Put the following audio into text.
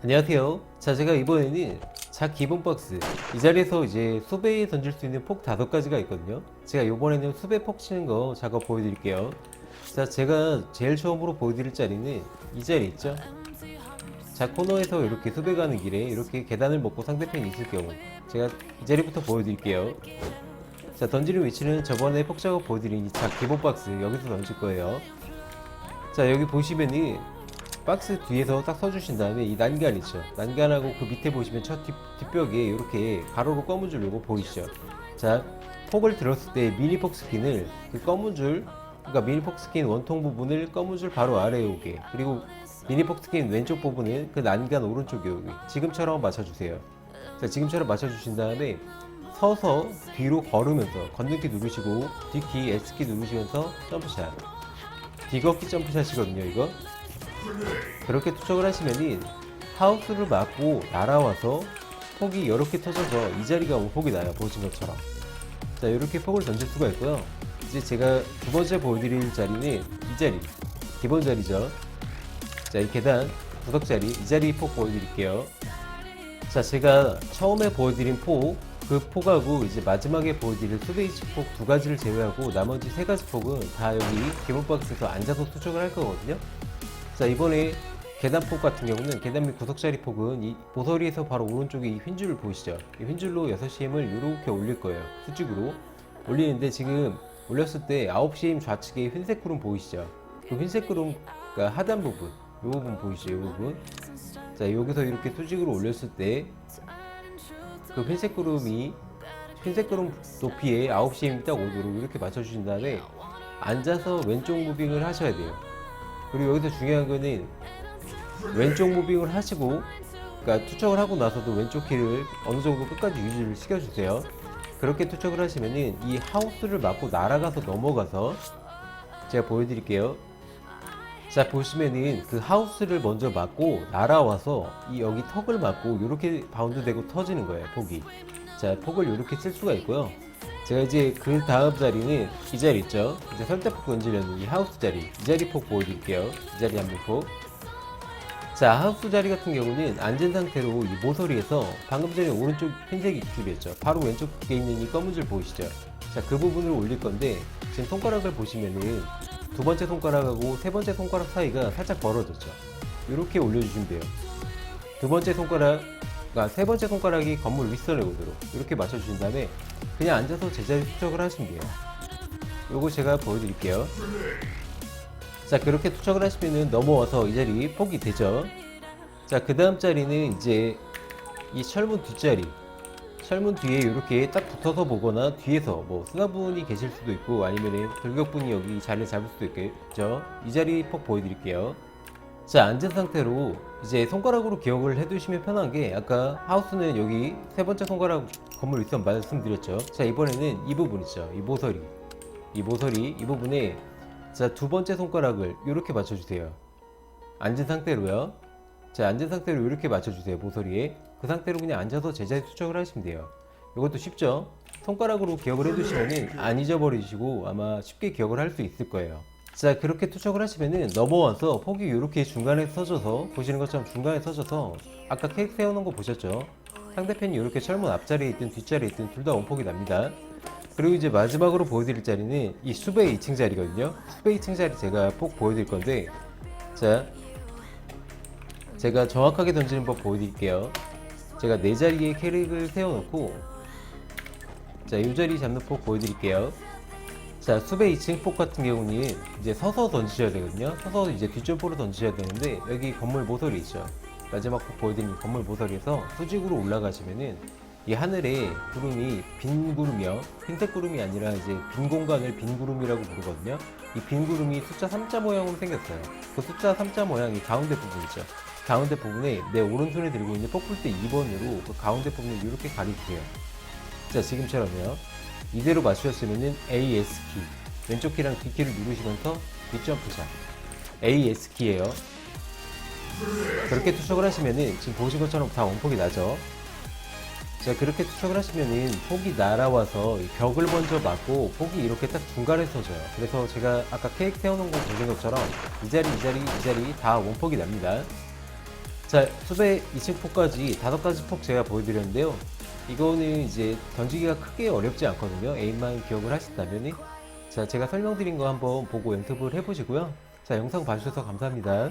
안녕하세요. 자, 제가 이번에는 작 기본 박스 이 자리에서 이제 수배에 던질 수 있는 폭 다섯 가지가 있거든요. 제가 이번에는 수배 폭 치는 거 작업 보여드릴게요. 자, 제가 제일 처음으로 보여드릴 자리는 이 자리 있죠? 자, 코너에서 이렇게 수배 가는 길에 이렇게 계단을 먹고 상대편이 있을 경우 제가 이 자리부터 보여드릴게요. 자, 던지는 위치는 저번에 폭 작업 보여드린 이작 기본 박스 여기서 던질 거예요. 자, 여기 보시면은 박스 뒤에서 딱 서주신 다음에 이 난간 있죠. 난간하고 그 밑에 보시면 첫 뒷, 뒷벽에 이렇게 가로로 검은 줄 요거 보이시죠? 자 폭을 들었을 때 미니 폭 스킨을 그 검은 줄 그러니까 미니 폭 스킨 원통 부분을 검은 줄 바로 아래에 오게. 그리고 미니 폭 스킨 왼쪽 부분은 그 난간 오른쪽에 오게. 지금처럼 맞춰주세요. 자 지금처럼 맞춰주신 다음에 서서 뒤로 걸으면서 건너기 누르시고 뒷키 S키 누르시면서 점프샷. 뒤걷기 점프샷이거든요 이거 그렇게 투척을 하시면은 하우스를 맞고 날아와서 폭이 이렇게 터져서 이 자리가 오면 폭이 나요? 보신 것처럼. 자 이렇게 폭을 던질 수가 있고요. 이제 제가 두 번째 보여드릴 자리는 이 자리 기본 자리죠. 자 이 계단 구석 자리 이 자리 폭 보여드릴게요. 자 제가 처음에 보여드린 폭 그 폭하고 이제 마지막에 보여드릴 수베이치 폭 두 가지를 제외하고 나머지 세 가지 폭은 다 여기 기본 박스에서 앉아서 투척을 할 거거든요 자 이번에 계단폭 같은 경우는 계단 및 구석자리 폭은 이 모서리에서 바로 오른쪽에 이 휜줄을 보이시죠? 이 휜줄로 6CM을 이렇게 올릴 거예요. 수직으로 올리는데 지금 올렸을 때 9CM 좌측에 흰색 구름 보이시죠? 그 흰색 구름 그러니까 하단 부분 이 부분 보이시죠? 이 부분 자 여기서 이렇게 수직으로 올렸을 때 그 흰색 구름이 흰색 구름 높이에 9CM 딱 오도록 이렇게 맞춰주신 다음에 앉아서 왼쪽 무빙을 하셔야 돼요. 그리고 여기서 중요한 거는 왼쪽 무빙을 하시고 그러니까 투척을 하고 나서도 왼쪽 키를 어느 정도 끝까지 유지를 시켜주세요. 그렇게 투척을 하시면은 이 하우스를 맞고 날아가서 넘어가서 제가 보여드릴게요. 자 보시면은 그 하우스를 먼저 맞고 날아와서 이 여기 턱을 맞고 이렇게 바운드 되고 터지는 거예요 폭이. 자 폭을 이렇게 쓸 수가 있고요. 제가 이제 그 다음 자리는 이 자리 있죠. 이제 설대폭 던지려는 이 하우스 자리. 이 자리 폭 보여드릴게요. 이 자리 한번 폭. 자, 하우스 자리 같은 경우는 앉은 상태로 이 모서리에서 방금 전에 오른쪽 흰색 줄이었죠. 바로 왼쪽에 있는 이 검은 줄 보이시죠? 자, 그 부분을 올릴 건데 지금 손가락을 보시면은 두 번째 손가락하고 세 번째 손가락 사이가 살짝 벌어졌죠. 이렇게 올려주시면 돼요. 두 번째 손가락, 그러니까 세 번째 손가락이 건물 윗선에 오도록 이렇게 맞춰주신 다음에 그냥 앉아서 제자리 투척을 하시면 돼요. 요거 제가 보여드릴게요. 자, 그렇게 투척을 하시면은 넘어와서 이 자리 폭이 되죠. 자, 그 다음 자리는 이제 이 철문 뒷자리. 철문 뒤에 이렇게 딱 붙어서 보거나 뒤에서 뭐 수납분이 계실 수도 있고 아니면은 돌격분이 여기 자리를 잡을 수도 있겠죠. 이 자리 폭 보여드릴게요. 자, 앉은 상태로 이제 손가락으로 기억을 해두시면 편한 게 아까 하우스는 여기 세 번째 손가락 건물 윗선 말씀드렸죠. 자, 이번에는 이 부분 있죠. 이 모서리. 이 모서리 이 부분에 자, 두 번째 손가락을 이렇게 맞춰주세요. 앉은 상태로요. 자, 앉은 상태로 이렇게 맞춰주세요. 모서리에. 그 상태로 그냥 앉아서 제자리 투척을 하시면 돼요. 이것도 쉽죠? 손가락으로 기억을 해두시면은 안 잊어버리시고 아마 쉽게 기억을 할 수 있을 거예요. 자, 그렇게 투척을 하시면은 넘어와서 폭이 이렇게 중간에 서져서 보시는 것처럼 중간에 서져서 아까 케이크 세워놓은 거 보셨죠? 상대편이 이렇게 철문 앞자리에 있든 뒷자리에 있든 둘 다 원폭이 납니다. 그리고 이제 마지막으로 보여드릴 자리는 이 수배 2층 자리거든요. 수배 2층 자리 제가 폭 보여드릴 건데, 자, 제가 정확하게 던지는 법 보여드릴게요. 제가 네 자리에 캐릭을 세워놓고, 자, 이 자리 잡는 폭 보여드릴게요. 자, 수배 2층 폭 같은 경우는 이제 서서 던지셔야 되거든요. 서서 이제 뒷점포로 던지셔야 되는데, 여기 건물 모서리 있죠. 마지막 폭 보여드린 건물 모서리에서 수직으로 올라가시면은 이 하늘에 구름이 빈 구름이요. 흰색 구름이 아니라 이제 빈 공간을 빈 구름이라고 부르거든요. 이 빈 구름이 숫자 3자 모양으로 생겼어요. 그 숫자 3자 모양이 가운데 부분이죠. 가운데 부분에 내 오른손에 들고 있는 폭풀대 2번으로 그 가운데 부분을 이렇게 가리주세요. 자, 지금처럼요. 이대로 맞추셨으면은 AS 키. 왼쪽 키랑 뒷키를 누르시면서 뒷점프샷. AS 키예요. 그렇게 투척을 하시면은 지금 보신 것처럼 다 원폭이 나죠. 자 그렇게 투척을 하시면은 폭이 날아와서 이 벽을 먼저 맞고 폭이 이렇게 딱 중간에 서져요 그래서 제가 아까 케이크 세워놓은 거 보신 것처럼 이 자리 이 자리 이 자리 다 원폭이 납니다 자, 수배 2층 폭까지 다섯 가지 폭 제가 보여드렸는데요. 이거는 이제 던지기가 크게 어렵지 않거든요. 에임만 기억을 하신다면. 자, 제가 설명드린 거 한번 보고 연습을 해보시고요. 자, 영상 봐주셔서 감사합니다.